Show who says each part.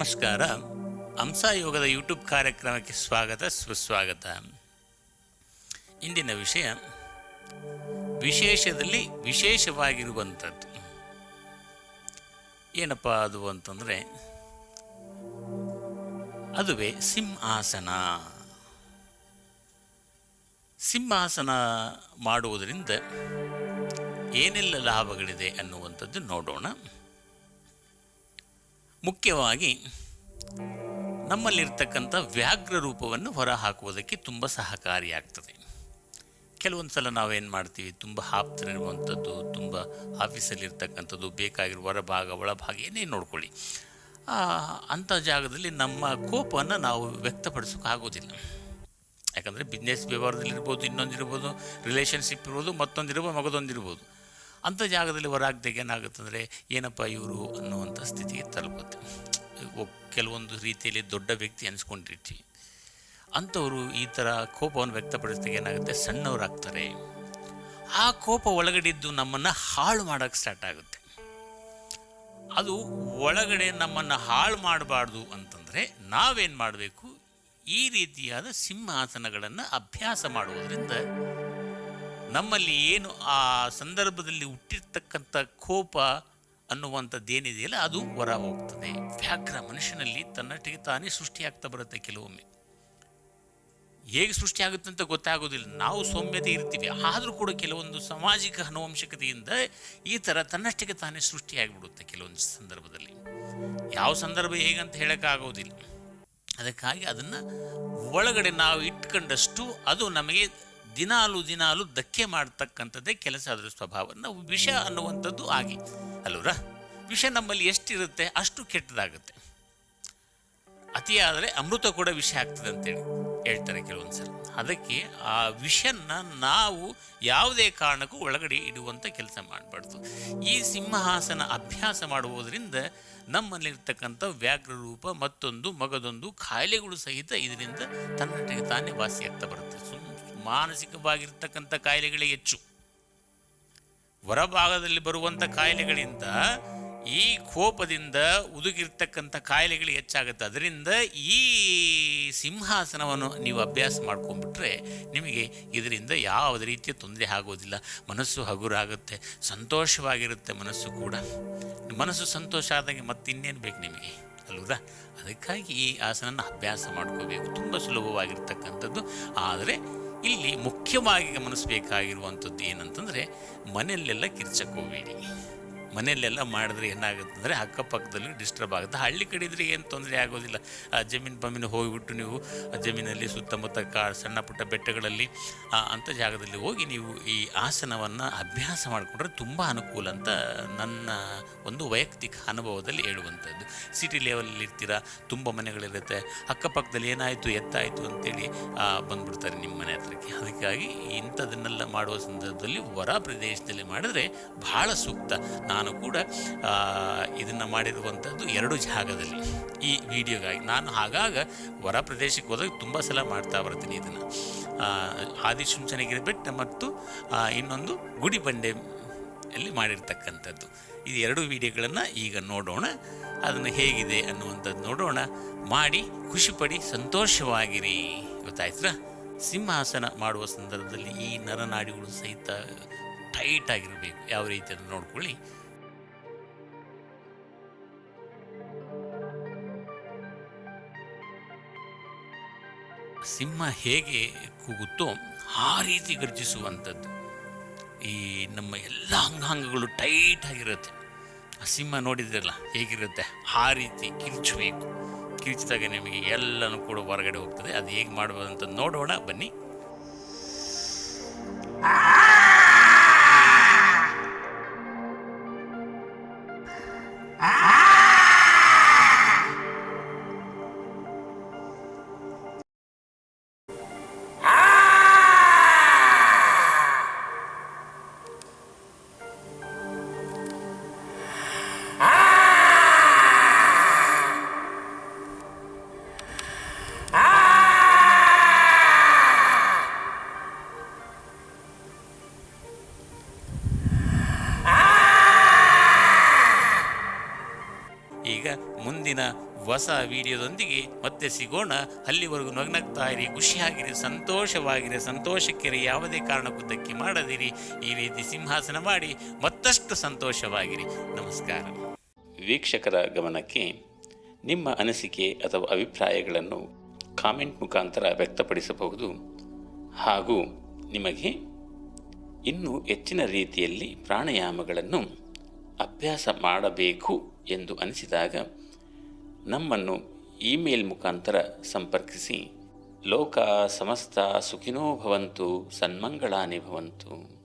Speaker 1: ನಮಸ್ಕಾರ. ಹಂಸಯೋಗದ ಯೂಟ್ಯೂಬ್ ಕಾರ್ಯಕ್ರಮಕ್ಕೆ ಸ್ವಾಗತ, ಸುಸ್ವಾಗತ. ಇಂದಿನ ವಿಷಯ, ವಿಶೇಷದಲ್ಲಿ ವಿಶೇಷವಾಗಿರುವಂಥದ್ದು. ಏನಪ್ಪ ಅದು ಅಂತಂದರೆ, ಅದುವೇ ಸಿಂಹಾಸನ. ಸಿಂಹಾಸನ ಮಾಡುವುದರಿಂದ ಏನೆಲ್ಲ ಲಾಭಗಳಿದೆ ಅನ್ನುವಂಥದ್ದು ನೋಡೋಣ. ಮುಖ್ಯವಾಗಿ ನಮ್ಮಲ್ಲಿರ್ತಕ್ಕಂಥ ವ್ಯಾಘ್ರ ರೂಪವನ್ನು ಹೊರಹಾಕುವುದಕ್ಕೆ ತುಂಬ ಸಹಕಾರಿಯಾಗ್ತದೆ. ಕೆಲವೊಂದು ಸಲ ನಾವೇನು ಮಾಡ್ತೀವಿ, ತುಂಬ ಹಾಪ್ತರಿರುವಂಥದ್ದು, ತುಂಬ ಆಫೀಸಲ್ಲಿರ್ತಕ್ಕಂಥದ್ದು, ಬೇಕಾಗಿರುವ ಹೊರಭಾಗ, ಒಳಭಾಗ, ಏನೇ ನೋಡ್ಕೊಳ್ಳಿ. ಅಂಥ ಜಾಗದಲ್ಲಿ ನಮ್ಮ ಕೋಪವನ್ನು ನಾವು ವ್ಯಕ್ತಪಡಿಸೋಕ್ಕಾಗೋದಿಲ್ಲ ಯಾಕಂದರೆ ಬಿಸ್ನೆಸ್ ವ್ಯವಹಾರದಲ್ಲಿರ್ಬೋದು, ಇನ್ನೊಂದಿರ್ಬೋದು ರಿಲೇಷನ್ಶಿಪ್ ಇರ್ಬೋದು, ಮತ್ತೊಂದಿರ್ಬೋದು, ಮಗದೊಂದಿರ್ಬೋದು. ಅಂಥ ಜಾಗದಲ್ಲಿ ಹೊರಾಗ್ದಾಗ ಏನಾಗುತ್ತಂದರೆ ಏನಪ್ಪ ಇವರು ಅನ್ನುವಂಥ ಸ್ಥಿತಿಗೆ ತಲುಪುತ್ತೆ. ಕೆಲವೊಂದು ರೀತಿಯಲ್ಲಿ ದೊಡ್ಡ ವ್ಯಕ್ತಿ ಅನಿಸ್ಕೊಂಡಿರ್ತೀವಿ. ಅಂಥವರು ಈ ಥರ ಕೋಪವನ್ನು ವ್ಯಕ್ತಪಡಿಸಿದಾಗ ಏನಾಗುತ್ತೆ ಸಣ್ಣವರಾಗ್ತಾರೆ ಆ ಕೋಪ ಒಳಗಡಿದ್ದು ನಮ್ಮನ್ನು ಹಾಳು ಮಾಡೋಕ್ಕೆ ಸ್ಟಾರ್ಟ್ ಆಗುತ್ತೆ. ಅದು ಒಳಗಡೆ ನಮ್ಮನ್ನು ಹಾಳು ಮಾಡಬಾರ್ದು ಅಂತಂದರೆ, ನಾವೇನು ಮಾಡಬೇಕು? ಈ ರೀತಿಯಾದ ಸಿಂಹಾಸನಗಳನ್ನು ಅಭ್ಯಾಸ ಮಾಡುವುದರಿಂದ ನಮ್ಮಲ್ಲಿ ಏನು ಆ ಸಂದರ್ಭದಲ್ಲಿ ಹುಟ್ಟಿರ್ತಕ್ಕಂಥ ಕೋಪ ಅನ್ನುವಂಥದ್ದೇನಿದೆಯಲ್ಲ, ಅದು ಹೊರ ಹೋಗ್ತದೆ ವ್ಯಾಘ್ರ ಮನುಷ್ಯನಲ್ಲಿ ತನ್ನಟ್ಟಿಗೆ ತಾನೇ ಸೃಷ್ಟಿಯಾಗ್ತಾ ಬರುತ್ತೆ ಕೆಲವೊಮ್ಮೆ. ಹೇಗೆ ಸೃಷ್ಟಿಯಾಗುತ್ತೆ ಅಂತ ಗೊತ್ತಾಗೋದಿಲ್ಲ. ನಾವು ಸೌಮ್ಯತೆ ಇರ್ತೀವಿ. ಆದರೂ ಕೂಡ ಕೆಲವೊಂದು ಸಾಮಾಜಿಕ ಅನುವಂಶಕತೆಯಿಂದ ಈ ಥರ ತನ್ನಷ್ಟಕ್ಕೆ ತಾನೇ ಸೃಷ್ಟಿಯಾಗಿಬಿಡುತ್ತೆ ಕೆಲವೊಂದು ಸಂದರ್ಭದಲ್ಲಿ. ಯಾವ ಸಂದರ್ಭ ಹೇಗಂತ ಹೇಳೋಕ್ಕಾಗೋದಿಲ್ಲ. ಅದಕ್ಕಾಗಿ ಅದನ್ನು ಒಳಗಡೆ ನಾವು ಇಟ್ಕೊಂಡಷ್ಟು ಅದು ನಮಗೆ ದಿನಾಲು ದಿನಾಲು ಧಕ್ಕೆ ಮಾಡ್ತಕ್ಕಂಥದ್ದೇ ಕೆಲಸ ಅದರ ಸ್ವಭಾವ. ನಾವು ವಿಷ ಅನ್ನುವಂಥದ್ದು ಆಗಿ. ಅಲ್ವರ ವಿಷ ನಮ್ಮಲ್ಲಿ ಎಷ್ಟಿರುತ್ತೆ ಅಷ್ಟು ಕೆಟ್ಟದಾಗುತ್ತೆ. ಅತಿಯಾದರೆ ಅಮೃತ ಕೂಡ ವಿಷ ಆಗ್ತದೆ ಅಂತೇಳಿ ಹೇಳ್ತಾರೆ ಕೆಲವೊಂದು ಸಲ ಅದಕ್ಕೆ ಆ ವಿಷನ್ನ ನಾವು ಯಾವುದೇ ಕಾರಣಕ್ಕೂ ಒಳಗಡೆ ಇಡುವಂಥ ಕೆಲಸ ಮಾಡಬಾರ್ದು. ಈ ಸಿಂಹಾಸನ ಅಭ್ಯಾಸ ಮಾಡುವುದರಿಂದ ನಮ್ಮಲ್ಲಿರ್ತಕ್ಕಂಥ ವ್ಯಾಘ್ರ ರೂಪ ಮತ್ತೊಂದು ಮಗದೊಂದು ಖಾಯಿಲೆಗಳು ಸಹಿತ ಇದರಿಂದ ತನ್ನಟ್ಟಿಗೆ ತಾನೇ ವಾಸಿಯಾಗ್ತಾ ಬರುತ್ತೆ. ಸುಮ್ ಮಾನಸಿಕವಾಗಿರ್ತಕ್ಕಂಥ ಕಾಯಿಲೆಗಳೇ ಹೆಚ್ಚು. ಹೊರಭಾಗದಲ್ಲಿ ಬರುವಂಥ ಕಾಯಿಲೆಗಳಿಂದ ಈ ಕೋಪದಿಂದ ಉದುಗಿರ್ತಕ್ಕಂಥ ಕಾಯಿಲೆಗಳು ಹೆಚ್ಚಾಗುತ್ತೆ. ಅದರಿಂದ ಈ ಸಿಂಹಾಸನವನ್ನು ನೀವು ಅಭ್ಯಾಸ ಮಾಡ್ಕೊಂಡ್ಬಿಟ್ರೆ ನಿಮಗೆ ಇದರಿಂದ ಯಾವುದೇ ರೀತಿಯ ತೊಂದರೆ ಆಗೋದಿಲ್ಲ. ಮನಸ್ಸು ಹಗುರಾಗುತ್ತೆ, ಸಂತೋಷವಾಗಿರುತ್ತೆ ಮನಸ್ಸು ಕೂಡ. ಮನಸ್ಸು ಸಂತೋಷ ಆದಂಗೆ ಮತ್ತಿನ್ನೇನು ಬೇಕು ನಿಮಗೆ? ಅಲ್ವರಾ ಅದಕ್ಕಾಗಿ ಈ ಆಸನನ ಅಭ್ಯಾಸ ಮಾಡ್ಕೋಬೇಕು. ತುಂಬ ಸುಲಭವಾಗಿರ್ತಕ್ಕಂಥದ್ದು. ಆದರೆ ಇಲ್ಲಿ ಮುಖ್ಯವಾಗಿ ಗಮನಿಸಬೇಕಾಗಿರುವಂಥದ್ದು ಏನಂತಂದರೆ ಮನೆಯಲ್ಲೆಲ್ಲ ಕಿರ್ಚಕ್ಕೆ ಹೋಗಬೇಡಿ. ಮನೆಯಲ್ಲೆಲ್ಲ ಮಾಡಿದ್ರೆ ಏನಾಗುತ್ತೆ ಅಂದರೆ ಅಕ್ಕಪಕ್ಕದಲ್ಲಿ ಡಿಸ್ಟರ್ಬ್ ಆಗುತ್ತೆ. ಹಳ್ಳಿ ಕಡೆ ಇದ್ರೆ ಏನು ತೊಂದರೆ ಆಗೋದಿಲ್ಲ. ಆ ಜಮೀನು ಬಮ್ಮಿನ ಹೋಗಿಬಿಟ್ಟು ನೀವು ಆ ಜಮೀನಲ್ಲಿ ಸುತ್ತಮುತ್ತ ಕಾ, ಸಣ್ಣ ಪುಟ್ಟ ಬೆಟ್ಟಗಳಲ್ಲಿ ಅಂಥ ಜಾಗದಲ್ಲಿ ಹೋಗಿ ನೀವು ಈ ಆಸನವನ್ನು ಅಭ್ಯಾಸ ಮಾಡಿಕೊಂಡ್ರೆ ತುಂಬ ಅನುಕೂಲ ಅಂತ ನನ್ನ ಒಂದು ವೈಯಕ್ತಿಕ ಅನುಭವದಲ್ಲಿ ಹೇಳುವಂಥದ್ದು. ಸಿಟಿ ಲೆವೆಲಲ್ಲಿ ಇರ್ತೀರ, ತುಂಬ ಮನೆಗಳಿರುತ್ತೆ, ಅಕ್ಕಪಕ್ಕದಲ್ಲಿ ಏನಾಯಿತು, ಎತ್ತಾಯಿತು ಅಂತೇಳಿ ಬಂದುಬಿಡ್ತಾರೆ ಬಂದ್ಬಿಡ್ತಾರೆ ನಿಮ್ಮ ಮನೆ ಹತ್ರಕ್ಕೆ. ಅದಕ್ಕಾಗಿ ಇಂಥದನ್ನೆಲ್ಲ ಮಾಡುವ ಸಂದರ್ಭದಲ್ಲಿ ಹೊರ ಪ್ರದೇಶದಲ್ಲಿ ಮಾಡಿದ್ರೆ ಬಹಳ ಸೂಕ್ತ. ನಾನು ಕೂಡ ಇದನ್ನು ಮಾಡಿರುವಂಥದ್ದು ಎರಡು ಜಾಗದಲ್ಲಿ ಈ ವಿಡಿಯೋಗಾಗಿ. ನಾನು ಆಗಾಗ ಹೊರ ಪ್ರದೇಶಕ್ಕೆ ಹೋದಾಗ ತುಂಬ ಸಲ ಮಾಡ್ತಾ ಬರ್ತೀನಿ ಇದನ್ನು. ಆದಿಶುಂಚನಗಿರಿ ಬೆಟ್ಟ ಮತ್ತು ಇನ್ನೊಂದು ಗುಡಿ ಬಂಡೆ ಅಲ್ಲಿ ಮಾಡಿರ್ತಕ್ಕಂಥದ್ದು. ಇದು ಎರಡು ವಿಡಿಯೋಗಳನ್ನು ಈಗ ನೋಡೋಣ. ಅದನ್ನು ಹೇಗಿದೆ ಅನ್ನುವಂಥದ್ದು ನೋಡೋಣ. ಮಾಡಿ, ಖುಷಿಪಡಿ, ಸಂತೋಷವಾಗಿರಿ. ಗೊತ್ತಾಯ್ತಾ ಸಿಂಹಾಸನ ಮಾಡುವ ಸಂದರ್ಭದಲ್ಲಿ ಈ ನರನಾಡಿಗಳು ಸಹಿತ ಟೈಟ್ ಆಗಿರಬೇಕು. ಯಾವ ರೀತಿ ಅಂತ ನೋಡ್ಕೊಳ್ಳಿ. ಸಿಂಹ ಹೇಗೆ ಕೂಗುತ್ತೋ ಆ ರೀತಿ ಗರ್ಜಿಸುವಂಥದ್ದು ಈ ನಮ್ಮ ಎಲ್ಲ ಅಂಗಾಂಗಗಳು ಟೈಟ್ ಆಗಿರುತ್ತೆ. ಆ ಸಿಂಹ ನೋಡಿದ್ರಲ್ಲ, ಹೇಗಿರುತ್ತೆ? ಆ ರೀತಿ ಕಿರ್ಚಬೇಕು. ಕಿರ್ಚಿದಾಗ ನಿಮಗೆ ಎಲ್ಲನೂ ಕೂಡ ಹೊರಗಡೆ ಹೋಗ್ತದೆ. ಅದು ಹೇಗೆ ಮಾಡ್ಬೋದು ಅಂತ ನೋಡೋಣ. ಬನ್ನಿ. ಮುಂದಿನ ಹೊಸ ವಿಡಿಯೋದೊಂದಿಗೆ ಮತ್ತೆ ಸಿಗೋಣ. ಅಲ್ಲಿವರೆಗೂ ನಗ್ನಗ್ತಾ ಇರಿ, ಖುಷಿಯಾಗಿರಿ, ಸಂತೋಷವಾಗಿರಿ, ಸಂತೋಷಕ್ಕಿರಿ, ಯಾವುದೇ ಕಾರಣಕ್ಕೂ ಧಕ್ಕೆ ಮಾಡದಿರಿ. ಈ ರೀತಿ ಸಿಂಹಾಸನ ಮಾಡಿ ಮತ್ತಷ್ಟು ಸಂತೋಷವಾಗಿರಿ. ನಮಸ್ಕಾರ. ವೀಕ್ಷಕರ ಗಮನಕ್ಕೆ ನಿಮ್ಮ ಅನಿಸಿಕೆ ಅಥವಾ ಅಭಿಪ್ರಾಯಗಳನ್ನು ಕಾಮೆಂಟ್ ಮುಖಾಂತರ ವ್ಯಕ್ತಪಡಿಸಬಹುದು. ಹಾಗೂ ನಿಮಗೆ ಇನ್ನೂ ಹೆಚ್ಚಿನ ರೀತಿಯಲ್ಲಿ ಪ್ರಾಣಾಯಾಮಗಳನ್ನು ಅಭ್ಯಾಸ ಮಾಡಬೇಕು ಎಂದು ಅನಿಸಿದಾಗ ನಮ್ಮನ್ನು ಇಮೇಲ್ ಮುಖಾಂತರ ಸಂಪರ್ಕಿಸಿ. ಲೋಕ ಸಮಸ್ತ ಸುಖಿನೋ ಭವಂತು ಸನ್ಮಂಗಳಾನಿ ಭವಂತು.